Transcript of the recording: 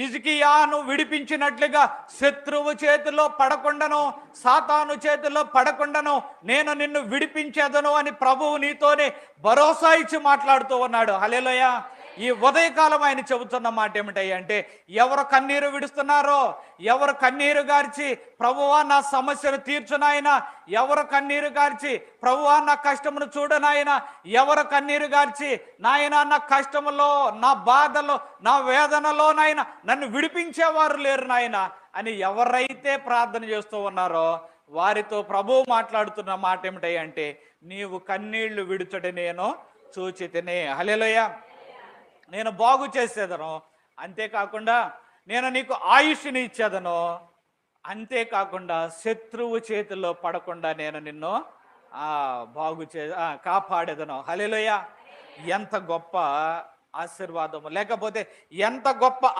హిజ్కియాను విడిపించినట్లుగా శత్రువు చేతిలో పడకుండాను సాతాను చేతిలో పడకుండాను నేను నిన్ను విడిపించేదను అని ప్రభువు నీతోనే భరోసా ఇచ్చి మాట్లాడుతూ ఉన్నాడు. హలేలోయ ఈ ఉదయకాలం ఆయన చెబుతున్న మాట ఏమిటంటే ఎవరు కన్నీరు విడుస్తున్నారో ఎవరు కన్నీరు గార్చి ప్రభువా నా సమస్యను తీర్చునాయన ఎవరు కన్నీరు గార్చి ప్రభువా నా కష్టమును చూడనాయన ఎవరు కన్నీరు గార్చి నాయన నా కష్టములో నా బాధలో నా వేదనలో నాయన నన్ను విడిపించేవారు లేరు నాయన అని ఎవరైతే ప్రార్థన చేస్తూ ఉన్నారో వారితో ప్రభువు మాట్లాడుతున్న మాట ఏమిటంటే నీవు కన్నీళ్ళు విడుచుట నేను చూచితేనే. హలేలోయ నేను బాగు చేసేదను. అంతేకాకుండా నేను నీకు ఆయుష్ని ఇచ్చేదను. అంతేకాకుండా శత్రువు చేతిలో పడకుండా నేను నిన్ను బాగు చే కాపాడేదను. హలేలోయ ఎంత గొప్ప ఆశీర్వాదము. లేకపోతే ఎంత గొప్ప